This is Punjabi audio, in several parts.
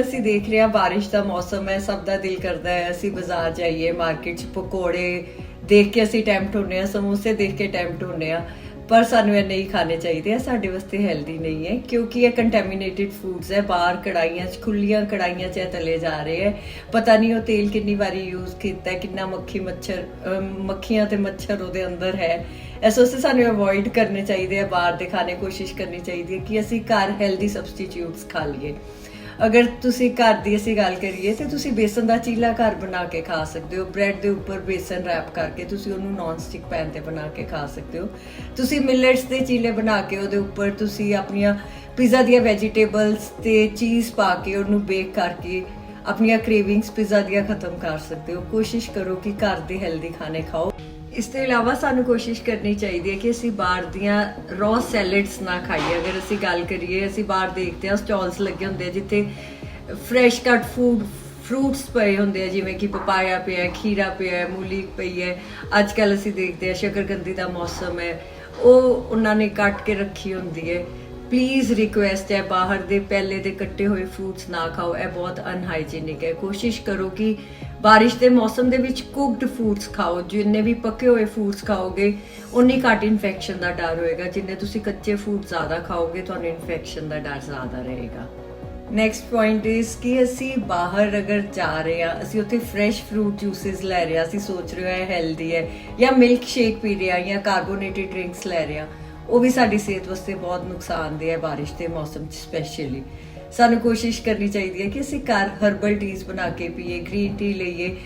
ਅਸੀਂ ਦੇਖ ਰਹੇ ਹਾਂ ਬਾਰਿਸ਼ ਦਾ ਮੌਸਮ ਹੈ, ਸਭ ਦਾ ਦਿਲ ਕਰਦਾ ਹੈ, ਅਸੀਂ ਬਾਜ਼ਾਰ ਜਾਈਏ ਮਾਰਕੀਟ 'ਚ ਪਕੌੜੇ ਦੇਖ ਕੇ ਅਸੀਂ ਟੈਂਪਟ ਹੁੰਨੇ ਆ ਸਮੋਸੇ ਦੇਖ ਕੇ ਟੈਂਪਟ ਹੁੰਨੇ ਆ ਪਰ ਸਾਨੂੰ ਇਹ ਨਹੀਂ ਖਾਣੇ ਚਾਹੀਦੇ ਆ, ਸਾਡੇ ਵਾਸਤੇ ਹੈਲਦੀ ਨਹੀਂ ਹੈ, ਕਿਉਂਕਿ ਇਹ ਕੰਟੈਮੀਨੇਟਿਡ ਫੂਡਸ ਹੈ, ਬਾਹਰ ਕੜਾਈਆਂ 'ਚ ਖੁੱਲੀਆਂ ਕੜਾਈਆਂ 'ਚ ਇਹ ਤਲੇ ਜਾ ਰਹੇ ਹੈ, ਪਤਾ ਨਹੀਂ ਉਹ ਤੇਲ ਕਿੰਨੀ ਵਾਰੀ ਯੂਜ਼ ਕੀਤਾ ਹੈ, ਕਿੰਨਾ ਮੱਖੀ ਮੱਛਰ ਮੱਖੀਆਂ ਤੇ ਮੱਛਰ ਉਹਦੇ ਅੰਦਰ ਹੈ, ਇਸ ਵਾਸਤੇ ਸਾਨੂੰ ਅਵੋਇਡ ਕਰਨੇ ਚਾਹੀਦੇ ਆ, ਬਾਹਰ ਦੇ ਖਾਣੇ ਕੋਸ਼ਿਸ਼ ਕਰਨੀ ਚਾਹੀਦੀ ਹੈ ਕਿ ਅਸੀਂ ਘਰ ਹੈਲਦੀ ਸਬਸਟੀਟਿਊਟਸ ਖਾ ਲਈਏ। ਅਗਰ ਤੁਸੀਂ ਘਰ ਦੀ ਅਸੀਂ ਗੱਲ ਕਰੀਏ ਤੇ ਤੁਸੀਂ ਬੇਸਨ ਦਾ ਚੀਲਾ ਘਰ ਬਣਾ ਕੇ ਖਾ ਸਕਦੇ ਹੋ, ਬ੍ਰੈਡ ਦੇ ਉੱਪਰ ਬੇਸਨ ਰੈਪ ਕਰਕੇ ਤੁਸੀਂ ਉਹਨੂੰ ਨਾਨ ਸਟਿਕ ਪੈਨ ਤੇ ਬਣਾ ਕੇ ਖਾ ਸਕਦੇ ਹੋ। ਤੁਸੀਂ ਮਿਲਟਸ ਦੇ ਚੀਲੇ ਬਣਾ ਕੇ ਉਹਦੇ ਉੱਪਰ ਤੁਸੀਂ ਆਪਣੀਆਂ ਪੀਜ਼ਾ ਦੀਆਂ ਵੈਜੀਟੇਬਲਸ ਤੇ ਚੀਜ਼ ਪਾ ਕੇ ਉਹਨੂੰ ਬੇਕ ਕਰਕੇ ਆਪਣੀਆਂ ਕ੍ਰੇਵਿੰਗਸ ਪੀਜ਼ਾ ਦੀਆਂ ਖਤਮ ਕਰ ਸਕਦੇ ਹੋ। ਕੋਸ਼ਿਸ਼ ਕਰੋ ਕਿ ਘਰ ਦੇ ਹੈਲਦੀ ਖਾਣੇ ਖਾਓ। ਇਸ ਤੋਂ ਇਲਾਵਾ ਸਾਨੂੰ ਕੋਸ਼ਿਸ਼ ਕਰਨੀ ਚਾਹੀਦੀ ਹੈ ਕਿ ਅਸੀਂ ਬਾਹਰ ਦੀਆਂ ਰॉ ਸੈਲਡਸ ਨਾ ਖਾਈਏ। ਅਗਰ ਅਸੀਂ ਗੱਲ ਕਰੀਏ, ਅਸੀਂ ਬਾਹਰ ਦੇਖਦੇ ਹਾਂ ਸਟਾਲਸ ਲੱਗੇ ਹੁੰਦੇ ਆ ਜਿੱਥੇ ਫਰੈਸ਼ ਕੱਟ ਫੂਡ ਫਰੂਟਸ ਪਏ ਹੁੰਦੇ ਆ, ਜਿਵੇਂ ਕਿ ਪਪਾਇਆ ਪਿਆ ਖੀਰਾ ਪਿਆ ਮੂਲੀ ਪਈ ਹੈ। ਅੱਜ ਕੱਲ ਅਸੀਂ ਦੇਖਦੇ ਹਾਂ ਸ਼ਕਰਕੰਦੀ ਦਾ ਮੌਸਮ ਹੈ। ਉਹ ਉਹਨਾਂ ਨੇ ਕੱਟ ਕੇ ਰੱਖੀ ਹੁੰਦੀ ਹੈ। ਪਲੀਜ਼ ਰਿਕੁਐਸਟ ਹੈ ਬਾਹਰ ਦੇ ਪਹਿਲੇ ਦੇ ਕੱਟੇ ਹੋਏ ਫਰੂਟਸ ਨਾ ਖਾਓ। ਇਹ ਬਹੁਤ ਅਨਹਾਈਜੀਨਿਕ ਹੈ। ਕੋਸ਼ਿਸ਼ ਕਰੋ ਕਿ ਬਾਰਿਸ਼ ਦੇ ਮੌਸਮ ਦੇ ਵਿੱਚ ਕੁਕਡ ਫੂਡਸ ਖਾਓ। ਜਿੰਨੇ ਵੀ ਪੱਕੇ ਹੋਏ ਫੂਡਸ ਖਾਓਗੇ ਉਨੀ ਘੱਟ ਇਨਫੈਕਸ਼ਨ ਦਾ ਡਰ ਹੋਏਗਾ। ਜਿੰਨੇ ਤੁਸੀਂ ਕੱਚੇ ਫੂਡ ਜ਼ਿਆਦਾ ਖਾਓਗੇ, ਤੁਹਾਨੂੰ ਇਨਫੈਕਸ਼ਨ ਦਾ ਡਰ ਜ਼ਿਆਦਾ ਰਹੇਗਾ। ਨੈਕਸਟ ਪੁਆਇੰਟ ਇਸ ਕਿ ਅਸੀਂ ਬਾਹਰ ਅਗਰ ਜਾ ਰਹੇ ਆ ਅਸੀਂ ਉੱਥੇ ਫਰੈਸ਼ ਫਰੂਟ ਜੂਸਸ ਲੈ ਰਹੇ ਆ ਅਸੀਂ ਸੋਚ ਰਹੇ ਹਾਂ ਹੈਲਦੀ ਹੈ ਜਾਂ ਮਿਲਕ ਸ਼ੇਕ ਪੀ ਰਹੇ ਆ ਜਾਂ ਕਾਰਬੋਨੇਟਡ ਡਰਿੰਕਸ ਲੈ ਰਹੇ ਆ ਉਹ ਵੀ ਸਾਡੀ ਸਿਹਤ ਵਾਸਤੇ ਬਹੁਤ ਨੁਕਸਾਨਦੇਹ ਹੈ ਬਾਰਿਸ਼ ਦੇ ਮੌਸਮ 'ਚ ਸਪੈਸ਼ਲੀ ਸਾਨੂੰ ਕੋਸ਼ਿਸ਼ ਕਰਨੀ ਚਾਹੀਦੀ ਹੈ ਕਿ ਅਸੀਂ ਘਰ ਹਰਬਲ ਟੀਜ਼ ਬਣਾ ਕੇ ਪੀਏ ਗ੍ਰੀਨ ਟੀ ਲਈਏ।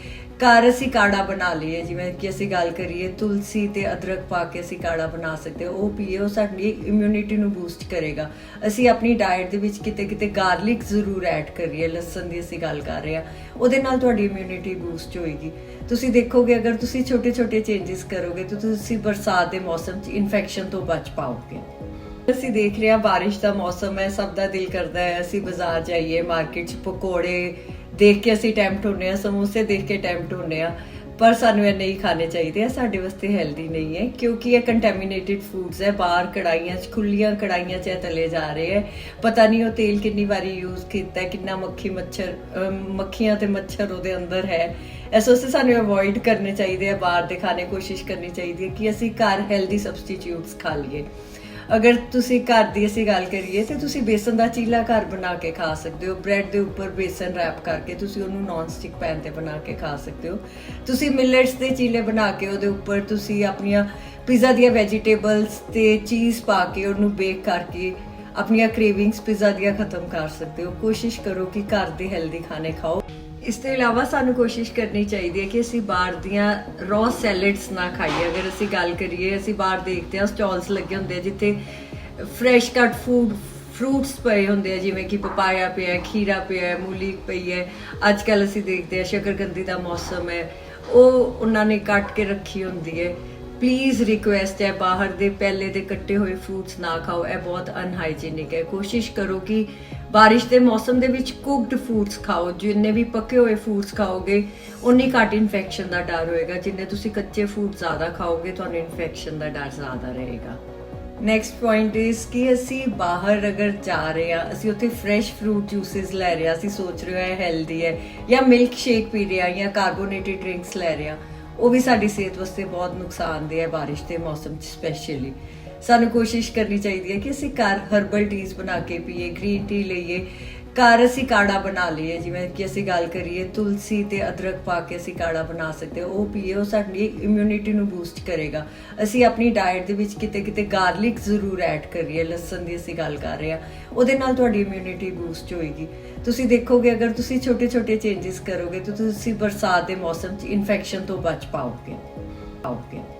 ਘਰ ਅਸੀਂ ਕਾੜਾ ਬਣਾ ਲਈਏ, ਜਿਵੇਂ ਕਿ ਅਸੀਂ ਗੱਲ ਕਰੀਏ, ਤੁਲਸੀ ਤੇ ਅਦਰਕ ਪਾ ਕੇ ਅਸੀਂ ਕਾੜਾ ਬਣਾ ਸਕਦੇ ਹਾਂ, ਉਹ ਪੀਏ, ਉਹ ਸਾਡੀ ਇਮਿਊਨਿਟੀ ਨੂੰ ਬੂਸਟ ਕਰੇਗਾ। ਅਸੀਂ ਆਪਣੀ ਡਾਈਟ ਦੇ ਵਿੱਚ ਕਿਤੇ ਕਿਤੇ ਗਾਰਲਿਕ ਜ਼ਰੂਰ ਐਡ ਕਰੀਏ, ਲਸਣ ਦੀ ਅਸੀਂ ਗੱਲ ਕਰ ਰਹੇ ਹਾਂ, ਉਹਦੇ ਨਾਲ ਤੁਹਾਡੀ ਇਮਿਊਨਿਟੀ ਬੂਸਟ ਹੋਏਗੀ। ਤੁਸੀਂ ਦੇਖੋਗੇ, ਅਗਰ ਤੁਸੀਂ ਛੋਟੇ ਛੋਟੇ ਚੇਂਜਸ ਕਰੋਗੇ, ਤਾਂ ਤੁਸੀਂ ਬਰਸਾਤ ਦੇ ਮੌਸਮ 'ਚ ਇਨਫੈਕਸ਼ਨ ਤੋਂ ਬਚ ਪਾਓਗੇ। ਅਸੀਂ ਦੇਖ ਰਹੇ ਹਾਂ, ਬਾਰਿਸ਼ ਦਾ ਮੌਸਮ ਹੈ, ਸਭ ਦਾ ਦਿਲ ਕਰਦਾ ਹੈ, ਅਸੀਂ ਬਾਜ਼ਾਰ ਜਾਈਏ ਮਾਰਕੀਟ 'ਚ ਪਕੌੜੇ ਦੇਖ ਕੇ ਅਸੀਂ ਟੈਂਪਟ ਹੁੰਨੇ ਆ ਸਮੋਸੇ ਦੇਖ ਕੇ ਟੈਂਪਟ ਹੁੰਨੇ ਆ ਪਰ ਸਾਨੂੰ ਇਹ ਨਹੀਂ ਖਾਣੇ ਚਾਹੀਦੇ ਆ ਸਾਡੇ ਵਾਸਤੇ ਹੈਲਦੀ ਨਹੀਂ ਹੈ, ਕਿਉਂਕਿ ਇਹ ਕੰਟੈਮੀਨੇਟਿਡ ਫੂਡਸ ਹੈ, ਬਾਹਰ ਕੜਾਈਆਂ 'ਚ ਖੁੱਲੀਆਂ ਕੜਾਈਆਂ 'ਚ ਇਹ ਤਲੇ ਜਾ ਰਹੇ ਹੈ। ਪਤਾ ਨਹੀਂ ਉਹ ਤੇਲ ਕਿੰਨੀ ਵਾਰੀ ਯੂਜ਼ ਕੀਤਾ, ਕਿੰਨਾ ਮੱਖੀ ਮੱਛਰ ਮੱਖੀਆਂ ਤੇ ਮੱਛਰ ਉਹਦੇ ਅੰਦਰ ਹੈ। ਇਸ ਵਾਸਤੇ ਸਾਨੂੰ ਅਵੋਇਡ ਕਰਨੇ ਚਾਹੀਦੇ ਆ ਬਾਹਰ ਦੇ ਖਾਣੇ ਕੋਸ਼ਿਸ਼ ਕਰਨੀ ਚਾਹੀਦੀ ਹੈ ਕਿ ਅਸੀਂ ਘਰ ਹੈਲਦੀ ਸਬਸਟੀਟਿਊਟਸ ਖਾ ਲਈਏ। ਅਗਰ ਤੁਸੀਂ ਘਰ ਦੀ ਅਸੀਂ ਗੱਲ ਕਰੀਏ ਤੇ ਤੁਸੀਂ ਬੇਸਨ ਦਾ ਚੀਲਾ ਘਰ ਬਣਾ ਕੇ ਖਾ ਸਕਦੇ ਹੋ। ਬ੍ਰੈਡ ਦੇ ਉੱਪਰ ਬੇਸਨ ਰੈਪ ਕਰਕੇ ਤੁਸੀਂ ਉਹਨੂੰ ਨਾਨ ਸਟਿਕ ਪੈਨ ਤੇ ਬਣਾ ਕੇ ਖਾ ਸਕਦੇ ਹੋ। ਤੁਸੀਂ ਮਿਲਟਸ ਦੇ ਚੀਲੇ ਬਣਾ ਕੇ ਉਹਦੇ ਉੱਪਰ ਤੁਸੀਂ ਆਪਣੀਆਂ ਪੀਜ਼ਾ ਦੀਆਂ ਵੈਜੀਟੇਬਲਸ ਤੇ ਚੀਜ਼ ਪਾ ਕੇ ਉਹਨੂੰ ਬੇਕ ਕਰਕੇ ਆਪਣੀਆਂ ਕ੍ਰੇਵਿੰਗਸ ਪੀਜ਼ਾ ਦੀਆਂ ਖਤਮ ਕਰ ਸਕਦੇ ਹੋ। ਕੋਸ਼ਿਸ਼ ਕਰੋ ਕਿ ਘਰ ਦੇ ਹੈਲਦੀ ਖਾਣੇ ਖਾਓ। ਇਸ ਤੋਂ ਇਲਾਵਾ ਸਾਨੂੰ ਕੋਸ਼ਿਸ਼ ਕਰਨੀ ਚਾਹੀਦੀ ਹੈ ਕਿ ਅਸੀਂ ਬਾਹਰ ਦੀਆਂ ਰॉ ਸੈਲਡਸ ਨਾ ਖਾਈਏ। ਅਗਰ ਅਸੀਂ ਗੱਲ ਕਰੀਏ, ਅਸੀਂ ਬਾਹਰ ਦੇਖਦੇ ਹਾਂ ਸਟਾਲਸ ਲੱਗੇ ਹੁੰਦੇ ਆ ਜਿੱਥੇ ਫਰੈਸ਼ ਕੱਟ ਫੂਡ ਫਰੂਟਸ ਪਏ ਹੁੰਦੇ ਆ, ਜਿਵੇਂ ਕਿ ਪਪਾਇਆ ਪਿਆ ਖੀਰਾ ਪਿਆ ਮੂਲੀ ਪਈ ਹੈ। ਅੱਜ ਕੱਲ ਅਸੀਂ ਦੇਖਦੇ ਹਾਂ, ਸ਼ਕਰਕੰਦੀ ਦਾ ਮੌਸਮ ਹੈ। ਉਹ ਉਹਨਾਂ ਨੇ ਕੱਟ ਕੇ ਰੱਖੀ ਹੁੰਦੀ ਹੈ। ਪਲੀਜ਼ ਰਿਕੁਐਸਟ ਹੈ ਬਾਹਰ ਦੇ ਪਹਿਲੇ ਦੇ ਕੱਟੇ ਹੋਏ ਫਰੂਟਸ ਨਾ ਖਾਓ। ਇਹ ਬਹੁਤ ਅਨਹਾਈਜੀਨਿਕ ਹੈ। ਕੋਸ਼ਿਸ਼ ਕਰੋ ਕਿ ਬਾਰਿਸ਼ ਦੇ ਮੌਸਮ ਦੇ ਵਿੱਚ ਕੁਕਡ ਫੂਡਸ ਖਾਓ। ਜਿੰਨੇ ਵੀ ਪੱਕੇ ਹੋਏ ਫੂਡਸ ਖਾਓਗੇ ਉਨੀ ਘੱਟ ਇਨਫੈਕਸ਼ਨ ਦਾ ਡਰ ਹੋਏਗਾ। ਜਿੰਨੇ ਤੁਸੀਂ ਕੱਚੇ ਫੂਡ ਜ਼ਿਆਦਾ ਖਾਓਗੇ, ਤੁਹਾਨੂੰ ਇਨਫੈਕਸ਼ਨ ਦਾ ਡਰ ਜ਼ਿਆਦਾ ਰਹੇਗਾ। ਨੈਕਸਟ ਪੁਆਇੰਟ ਇਸ ਕਿ ਅਸੀਂ ਬਾਹਰ ਅਗਰ ਜਾ ਰਹੇ ਆ ਅਸੀਂ ਉੱਥੇ ਫਰੈਸ਼ ਫਰੂਟ ਜੂਸਸ ਲੈ ਰਹੇ ਆ ਅਸੀਂ ਸੋਚ ਰਹੇ ਹਾਂ ਹੈਲਦੀ ਹੈ ਜਾਂ ਮਿਲਕ ਸ਼ੇਕ ਪੀ ਰਹੇ ਆ ਜਾਂ ਕਾਰਬੋਨੇਟਡ ਡਰਿੰਕਸ ਲੈ ਰਹੇ ਆ ਉਹ ਵੀ ਸਾਡੀ ਸਿਹਤ ਵਾਸਤੇ ਬਹੁਤ ਨੁਕਸਾਨਦੇਹ ਹੈ ਬਾਰਿਸ਼ ਦੇ ਮੌਸਮ 'ਚ ਸਪੈਸ਼ਲੀ ਸਾਨੂੰ ਕੋਸ਼ਿਸ਼ ਕਰਨੀ ਚਾਹੀਦੀ ਹੈ ਕਿ ਅਸੀਂ ਘਰ ਹਰਬਲ ਟੀਜ਼ ਬਣਾ ਕੇ ਪੀਏ ਗ੍ਰੀਨ ਟੀ ਲਈਏ। ਘਰ ਅਸੀਂ ਕਾੜਾ ਬਣਾ ਲਈਏ, ਜਿਵੇਂ ਕਿ ਅਸੀਂ ਗੱਲ ਕਰੀਏ, ਤੁਲਸੀ ਤੇ ਅਦਰਕ ਪਾ ਕੇ ਅਸੀਂ ਕਾੜਾ ਬਣਾ ਸਕਦੇ ਹਾਂ, ਉਹ ਪੀਏ, ਉਹ ਸਾਡੀ ਇਮਿਊਨਿਟੀ ਨੂੰ ਬੂਸਟ ਕਰੇਗਾ। ਅਸੀਂ ਆਪਣੀ ਡਾਈਟ ਦੇ ਵਿੱਚ ਕਿਤੇ ਕਿਤੇ ਗਾਰਲਿਕ ਜ਼ਰੂਰ ਐਡ ਕਰੀਏ, ਲਸਣ ਦੀ ਅਸੀਂ ਗੱਲ ਕਰ ਰਹੇ ਹਾਂ, ਉਹਦੇ ਨਾਲ ਤੁਹਾਡੀ ਇਮਿਊਨਿਟੀ ਬੂਸਟ ਹੋਏਗੀ। ਤੁਸੀਂ ਦੇਖੋਗੇ, ਅਗਰ ਤੁਸੀਂ ਛੋਟੇ ਛੋਟੇ ਚੇਂਜਸ ਕਰੋਗੇ, ਤਾਂ ਤੁਸੀਂ ਬਰਸਾਤ ਦੇ ਮੌਸਮ 'ਚ ਇਨਫੈਕਸ਼ਨ ਤੋਂ ਬਚ ਪਾਓਗੇ। ਪਾਓਗੇ।